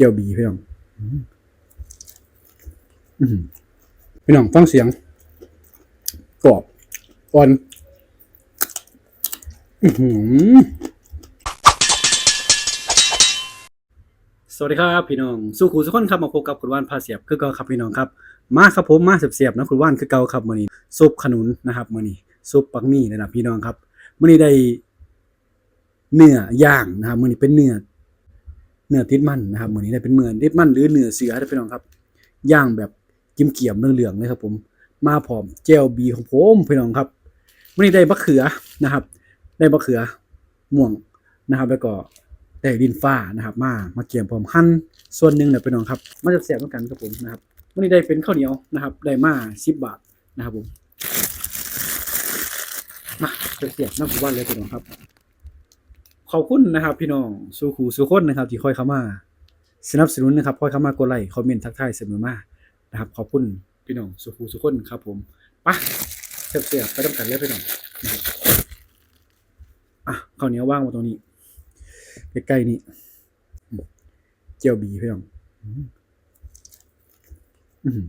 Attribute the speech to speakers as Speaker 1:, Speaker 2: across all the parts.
Speaker 1: จียวบีพี่น้องอือหือพี่น้องฟังเสียงกรอบอ่อนอือหือสวัสดีครับ พี่น้องสุขูสุขคนครับมาพบกับคุณว่านพาเสียบคือเก่าครับพี่น้องครับ มาครับผมมาเสียบๆนะคุณว่านคือเก่าครับมื้อนี้ซุปขนุนนะครับมื้อนี้ซุปปักหมี่นะครับพี่น้องครับมื้อนี้ได้เนื้อย่างนะครับมื้อนี้เป็นเนื้อ เนื้อติดมันนะครับมือนี้ได้เป็นเนื้อติดมันหรือเนื้อเสือนะพี่น้องครับย่างแบบกิมเกี่ยมๆเหลืองๆเลยครับ ผมมาพร้อมเจลบีของผมพี่น้องครับมื้อนี้ได้มะเขือนะครับ ได้มะเขือม่วงนะครับ แล้วก็ได้ดินฟ้านะครับ มามาเกี่ยมพร้อมหั่นส่วนหนึ่งเนี่ยพี่น้องครับมาจะแสบเหมือนกันครับผมนะครับมื้อนี้ได้เป็นข้าวเหนียวนะครับ ได้มา10บบาทนะครับผมมาเสียบน้ำสุวรรณเลยพี่น้องครับ ขอบคุณนะครับ พี่น้องสู่ขู่สู่คนนะครับ ที่คอยเข้ามา สนับสนุนนะครับคอยเข้ามากดไลค์คอมเมนต์ทักทายเสมอมานะครับ ขอบคุณพี่น้องสู่ขู่สู่คนครับผมปะเสียบๆไปทำกันเลยพี่น้องนะครับอะข้าวเหนียวว่างมาตรงนี้ใกล้ๆนี่เจียวบีพี่น้องอืม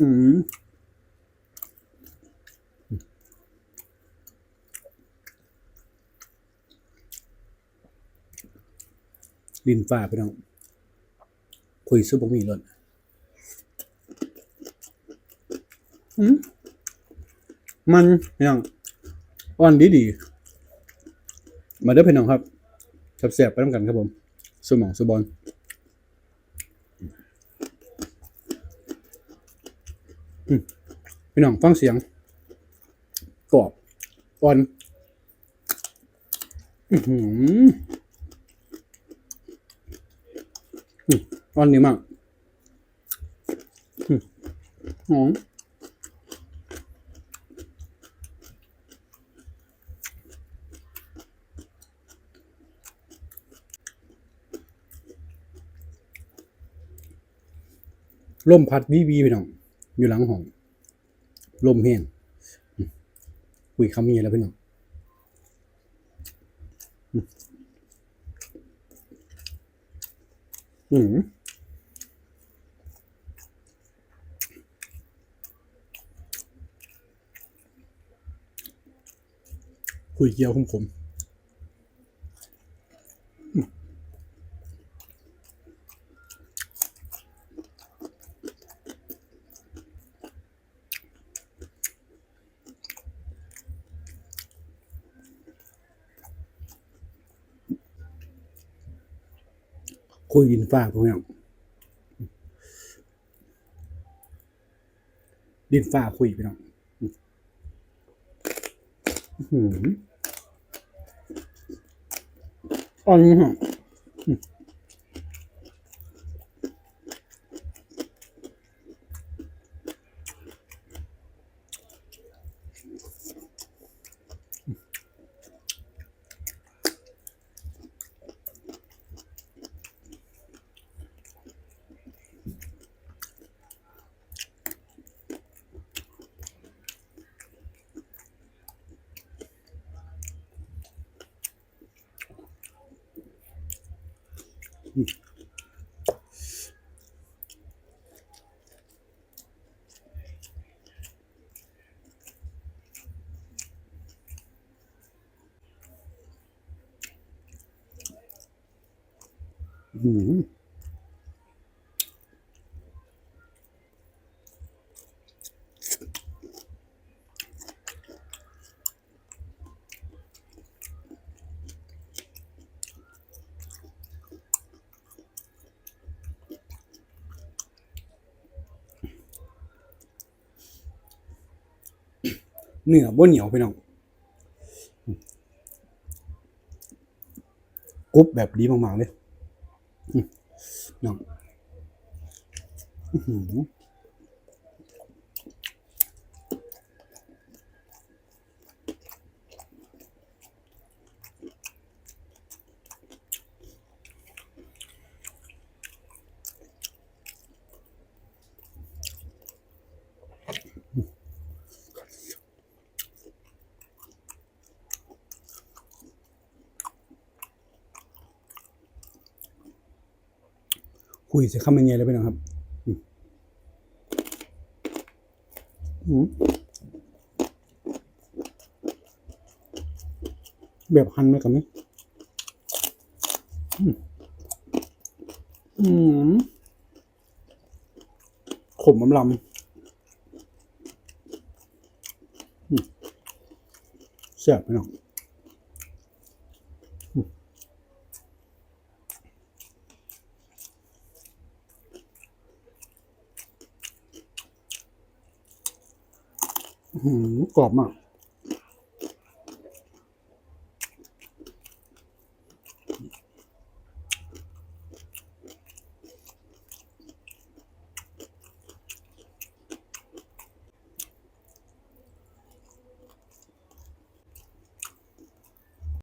Speaker 1: อืมลินฟ้าไปน้อง คุยซุปบะหมี่รสอืมมันพี่น้องอ่อนดีดี มาเด้อพี่น้องครับเสียบๆไปน้ำกันครับผม สมองสุบอลอืม พี่น้องฟังเสียงกรอบอ่อนอือหืออ่อนดีมากอืมหอมลมพัดวีวีพี่น้องอยู่หลังห้อง ลมแห้งอืมคุยคำนี้แล้วพี่น้องอืมคุยเกียวขมๆ คุยดินฟ้าพวกนี้ดินฟ้าคุยไปน้องอืมอื้อหืออ่อนฮะอืม อื้อ เนื้อบ่เหนียวพี่น้องกรุบแบบดีมากๆเลยน้อง คุยเสียข้ามันเงียเลยไปนะครับแบบหันไหมกับนี่ขมลำลำเสียบไปหน่อย กรอบมาก